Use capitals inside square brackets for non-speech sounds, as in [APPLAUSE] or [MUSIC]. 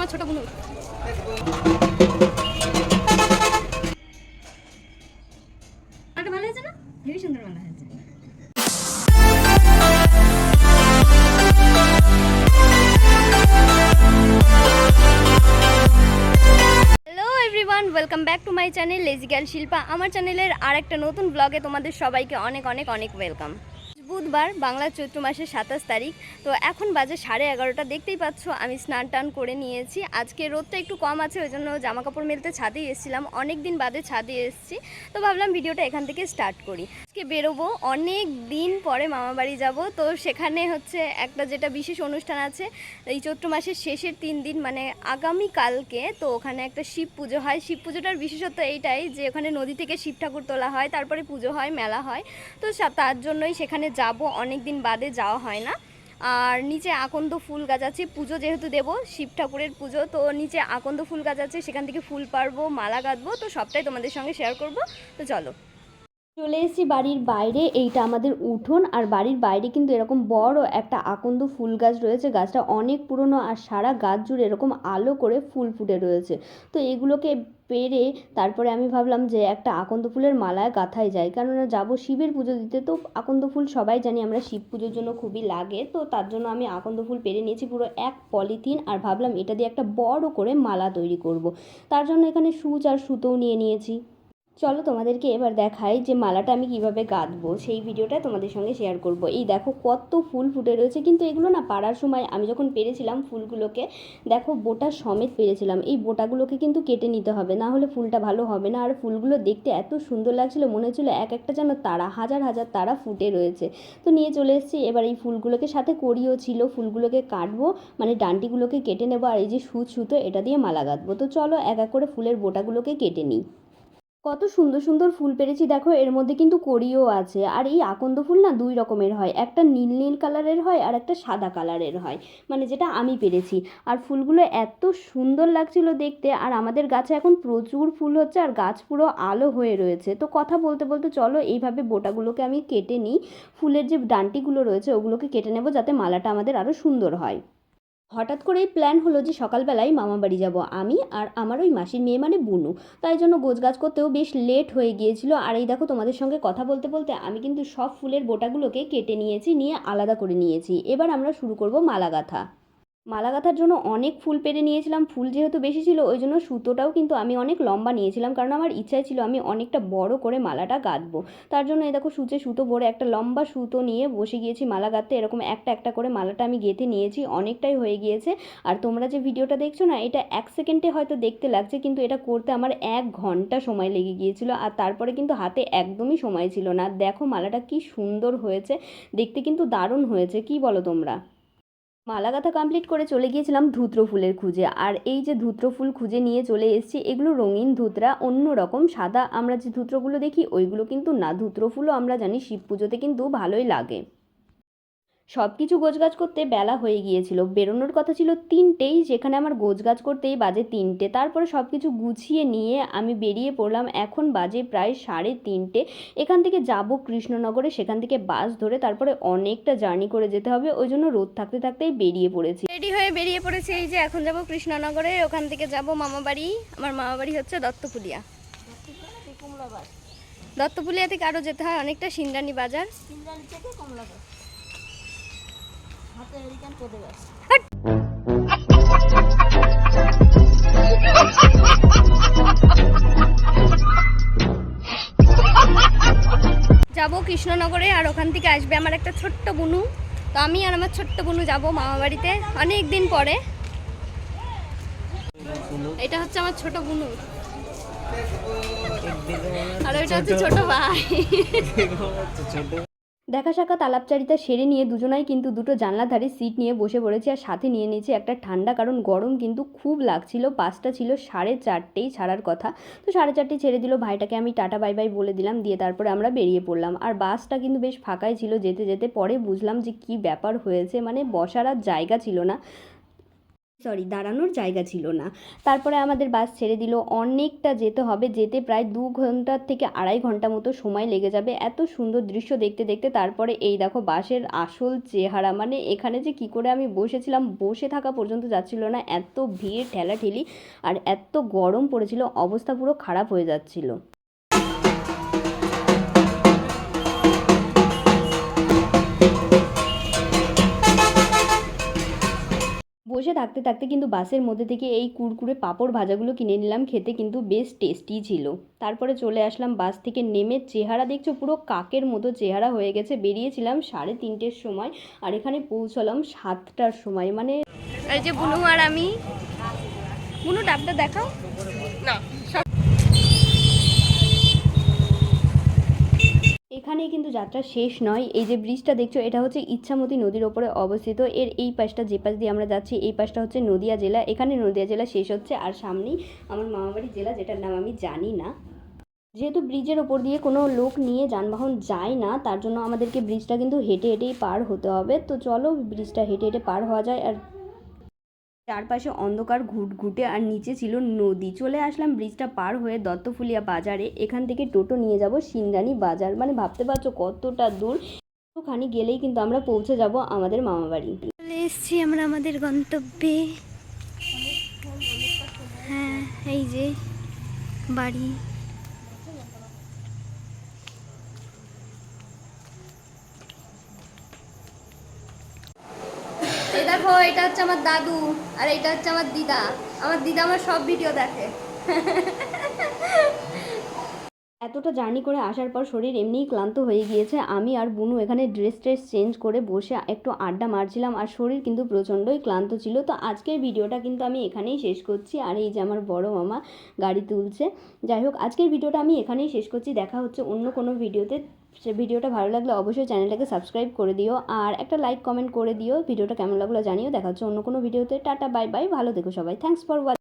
আমার ছোট বোন। একটা ভালো হয়েছে না? হেবি সুন্দর ভালো হয়েছে। Hello everyone welcome back to my channel lazy gal Shilpa আমার চ্যানেলের আর একটা নতুন ব্লগে তোমাদের সবাইকে অনেক অনেক অনেক ওয়েলকাম বুধবার বাংলা চৈত্র মাসের সাতাশ তারিখ। তো এখন বাজে সাড়ে এগারোটা, দেখতেই পাচ্ছ আমি স্নান টান করে নিয়েছি। আজকে রোদটা একটু কম আছে, ওই জন্য জামা কাপড় মেলতে ছাদেই এসেছিলাম। অনেক দিন বাদে ছাদে এসেছি। তো ভাবলাম ভিডিওটা এখান থেকে স্টার্ট করি। আজকে বেরোবো, অনেক দিন পরে মামা বাড়ি যাব। তো সেখানে হচ্ছে একটা যেটা বিশেষ অনুষ্ঠান আছে, এই চৈত্র মাসের শেষের তিন দিন মানে আগামী কালকে, তো ওখানে একটা শিব পুজো হয়। শিব পুজোটার বিশেষত্ব এইটাই যে ওখানে নদী থেকে শিব ঠাকুর তোলা হয়, তারপরে পুজো হয়, মেলা হয়। তো তার জন্যই সেখানে যাব অনেক দিন বাদে যাওয়া হয় না। আর নিচে আকন্দ ফুল গাছ আছে, পুজো যেহেতু দেব, শিব ঠাকুরের পুজো, তো নিচে আকন্দ ফুল গাছ আছে, সেখান থেকে ফুল পারব মালা গাঁথবো তো সবটাই তোমাদের সঙ্গে শেয়ার করব। তো চলো। চলে এসেছি বাড়ির বাইরে। এইটা আমাদের উঠোন আর বাড়ির বাইরে কিন্তু এরকম বড় একটা আকন্দ ফুল গাছ রয়েছে। গাছটা অনেক পুরনো আর সারা গাছ জুড়ে এরকম আলো করে ফুল ফুটে রয়েছে। তো এগুলোকে পেরে তারপরে আমি ভাবলাম যে একটা আকন্দ ফুলের মালায় গাঁথাই যায় কেননা যাব শিবের পুজো দিতে। তো আকন্দ ফুল সবাই জানি আমরা শিব পুজোর জন্য খুবই লাগে। তো তার জন্য আমি আকন্দ ফুল পেরে নিয়েছি পুরো এক পলিথিন আর ভাবলাম এটা দিয়ে একটা বড় করে মালা তৈরি করব। তার জন্য এখানে সূচ আর সুতোও নিয়ে নিয়েছি। চলো তোমাদেরকে এবার দেখাই যে মালাটা আমি কীভাবে গাঁথবো সেই ভিডিওটা তোমাদের সঙ্গে শেয়ার করব। এই দেখো কত ফুল ফুটে রয়েছে, কিন্তু এগুলো না পাড়ার সময় আমি যখন পেরেছিলাম ফুলগুলোকে, দেখো বোটা সমেত পেরেছিলাম। এই বোটাগুলোকে কিন্তু কেটে নিতে হবে, না হলে ফুলটা ভালো হবে না। আর ফুলগুলো দেখতে এত সুন্দর লাগছিল, মনে হচ্ছিল এক একটা যেন তারা, হাজার হাজার তারা ফুটে রয়েছে। তো নিয়ে চলে এসেছি, এবার এই ফুলগুলোকে সাথে করিও ছিল, ফুলগুলোকে কাটবো মানে ডান্টিগুলোকে কেটে নেব, আর এই যে সুচ সুতো এটা দিয়ে মালা গাঁথবো তো চলো এক এক করে ফুলের বোটাগুলোকে কেটে নিই। কত সুন্দর সুন্দর ফুল পেরেছি। দেখো, এর মধ্যে কিন্তু কড়িও আছে। আর এই আকন্দ ফুল না দুই রকমের হয়। একটা নীল নীল কালারের হয় আর একটা সাদা কালারের হয়। মানে যেটা আমি পেরেছি। আর ফুলগুলো এত সুন্দর লাগছিল দেখতে। আর আমাদের গাছে এখন প্রচুর ফুল হচ্ছে আর গাছ পুরো আলো হয়ে রয়েছে। তো কথা বলতে বলতে চলো, এইভাবে বোটাগুলোকে আমি কেটে নিই। ফুলের যে ডান্টিগুলো রয়েছে, ওগুলোকে কেটে নেব যাতে মালাটা আমাদের আরও সুন্দর হয়। হঠাৎ করেই প্ল্যান হলো যে সকালবেলায় মামা বাড়ি যাব। আমি আর আমার ওই মাসির মেয়ে মানে বুনু। তাই জন্য গোছগাছ করতেও বেশ লেট হয়ে গিয়েছিল। আর এই দেখো তোমাদের সঙ্গে কথা বলতে বলতে আমি কিন্তু সব ফুলের বোটাগুলোকে কেটে নিয়েছি, নিয়ে আলাদা করে নিয়েছি। এবার আমরা শুরু করব মালা গাঁথা মালা গাঁথার জন্য অনেক ফুল পেরে নিয়েছিলাম। ফুল যেহেতু বেশি ছিল, ওই জন্য সুতোটাও কিন্তু আমি অনেক লম্বা নিয়েছিলাম। কারণ আমার ইচ্ছাই ছিল আমি অনেকটা বড় করে মালাটা গাঁথবো তার জন্য এই দেখো সূচে সুতো ভরে একটা লম্বা সুতো নিয়ে বসে গিয়েছি মালা গাঁথতে এরকম একটা একটা করে মালাটা আমি গেঁথে নিয়েছি, অনেকটাই হয়ে গিয়েছে। আর তোমরা যে ভিডিওটা দেখছ না, এটা এক সেকেন্ডে হয়তো দেখতে লাগছে, কিন্তু এটা করতে আমার এক ঘণ্টা সময় লেগে গিয়েছিল। আর তারপরে কিন্তু হাতে একদমই সময় ছিল না। দেখো মালাটা কি সুন্দর হয়েছে, দেখতে কিন্তু দারুণ হয়েছে। কি বলো তোমরা? মালা গাঁথা কমপ্লিট করে চলে গিয়েছিলাম ধুত্র ফুলের খুঁজে। আর এই যে ধুত্র ফুল খুঁজে নিয়ে চলে এসেছি, এগুলো রঙিন ধুতরা, অন্য রকম সাদা। আমরা যে ধুত্রগুলো দেখি, ওইগুলো কিন্তু না, ধুত্র ফুলও আমরা জানি শিব পুজোতে কিন্তু ভালোই লাগে। সব কিছু গোছগাছ করতে বেলা হয়ে গিয়েছিল। বেরোনোর কথা ছিল তিনটেই সেখানে আমার গোছগাছ করতেই বাজে তিনটে। তারপরে সব কিছু গুছিয়ে নিয়ে আমি বেরিয়ে পড়লাম। এখন বাজে প্রায় সাড়ে তিনটে। এখান থেকে যাব কৃষ্ণনগরে সেখান থেকে বাস ধরে তারপরে অনেকটা জার্নি করে যেতে হবে। ওই জন্য রোদ থাকতে থাকতেই বেরিয়ে পড়েছি। রেডি হয়ে বেরিয়ে পড়েছি। এই যে এখন যাব কৃষ্ণনগরে ওখান থেকে যাব মামা বাড়ি আমার মামা বাড়ি হচ্ছে দত্তপুলিয়া। দত্তপুলিয়া থেকে আরও যেতে হয় অনেকটা সিন্দানি বাজার। থেকে কমলা গাছ হাতে গাছ। যাব কৃষ্ণনগরে আর ওখান থেকে আসবে আমার একটা ছোট্ট বুনু। তো আমি আর আমার ছোট্ট বুনু যাব মামা বাড়িতে অনেক দিন পরে। এটা হচ্ছে আমার ছোট বুনু। আর ওইটা হচ্ছে ছোট ভাই। দেখা সাক্ষাৎ আলাপচারিতা সেরে নিয়ে দুজনাই কিন্তু দুটো জানলা ধারে সিট নিয়ে বসে পড়েছি আর সাথে নিয়ে নিয়েছি একটা ঠান্ডা, কারণ গরম কিন্তু খুব লাগছিল। বাসটা ছিল, সাড়ে চারটেই ছাড়ার কথা। তো সাড়ে চারটে ছেড়ে দিল, ভাইটাকে আমি টাটা, বাই বাই বলে দিলাম, দিয়ে তারপরে আমরা বেরিয়ে পড়লাম। আর বাসটা কিন্তু বেশ ফাঁকাই ছিল যেতে যেতে, পরে বুঝলাম যে কি ব্যাপার হয়েছে মানে বসার আর জায়গা ছিল না। সরি দাঁড়ানোর জায়গা ছিল না। তারপরে আমাদের বাস ছেড়ে দিল। অনেকটা যেতে হবে, যেতে প্রায় দু ঘণ্টার থেকে আড়াই ঘণ্টা মতো সময় লেগে যাবে। এত সুন্দর দৃশ্য দেখতে দেখতে তারপরে এই দেখো বাসের আসল চেহারা। মানে এখানে যে কি করে আমি বসেছিলাম, বসে থাকা পর্যন্ত যাচ্ছিল না। এত ভিড়, ঠেলাঠেলি, আর এত গরম পড়েছিল, অবস্থা পুরো খারাপ হয়ে যাচ্ছিল। বসে থাকতে থাকতে কিন্তু বাসের মধ্যে থেকে এই কুরকুরে পাঁপড় ভাজাগুলো কিনে নিলাম, খেতে কিন্তু বেশ টেস্টি ছিল। তারপরে চলে আসলাম বাস থেকে নেমে, চেহারা দেখছ পুরো কাকের মতো চেহারা হয়ে গেছে। বেরিয়েছিলাম সাড়ে তিনটের সময় আর এখানে পৌঁছলাম সাতটার সময়। মানে এই যে বুনু আর আমি। বুনু, ডাবটা দেখাও। না এখানেই কিন্তু যাত্রা শেষ নয়। এই যে ব্রিজটা দেখছ, এটা হচ্ছে ইচ্ছামতি নদীর ওপরে অবস্থিত। এর এই পাশটা যে পাশ দিয়ে আমরা যাচ্ছি, এই পাশটা হচ্ছে নদিয়া জেলা। এখানে নদিয়া জেলা শেষ হচ্ছে। আর সামনেই আমার মামাবাড়ি জেলা, যেটার নাম আমি জানি না। যেহেতু ব্রিজের ওপর দিয়ে কোনো লোক নিয়ে যানবাহন যায় না, তার জন্য আমাদেরকে ব্রিজটা কিন্তু হেঁটে হেঁটেই পার হতে হবে। তো চলো ব্রিজটা হেঁটে হেঁটে পার হওয়া যায়। আর চারপাশে অন্ধকার ঘুটঘুটে আর নিচে ছিল নদী। চলে আসলাম ব্রিজটা পার হয়ে দত্তফুলিয়া বাজারে। এখান থেকে টোটো নিয়ে যাব সিংরানি বাজার। মানে ভাবতে পারছ কতটা দূর? একটুখানি গেলেই কিন্তু আমরা পৌঁছে যাব আমাদের মামাবাড়ি চলে এসেছি আমরা আমাদের গন্তব্যে। হ্যাঁ এই যে বাড়ি। দেখো, এটা হচ্ছে আমার দাদু আর এটা হচ্ছে আমার দিদা। আমার দিদা আমার সব ভিডিও দেখে। [LAUGHS] এতটা জার্নি করে আসার পর শরীর এমনিই ক্লান্ত হয়ে গিয়েছে। আমি আর বুনু এখানে ড্রেস ট্রেস চেঞ্জ করে বসে একটু আড্ডা মারছিলাম আর শরীর কিন্তু প্রচণ্ডই ক্লান্ত ছিল। তো আজকের ভিডিওটা কিন্তু আমি এখানেই শেষ করছি আর এই যে আমার বড় মামা গাড়ি তুলছে। যাই হোক, আজকের ভিডিওটা আমি এখানেই শেষ করছি। দেখা হচ্ছে অন্য কোনো ভিডিওতে। সে ভিডিওটা ভালো লাগলে অবশ্যই চ্যানেলটাকে সাবস্ক্রাইব করে দিও আর একটা লাইক, কমেন্ট করে দিও। ভিডিওটা কেমন লাগল জানিও। দেখা হচ্ছে অন্য কোনো ভিডিওতে। Tata, bye bye. ভালো দেখো সবাই। Thanks for watch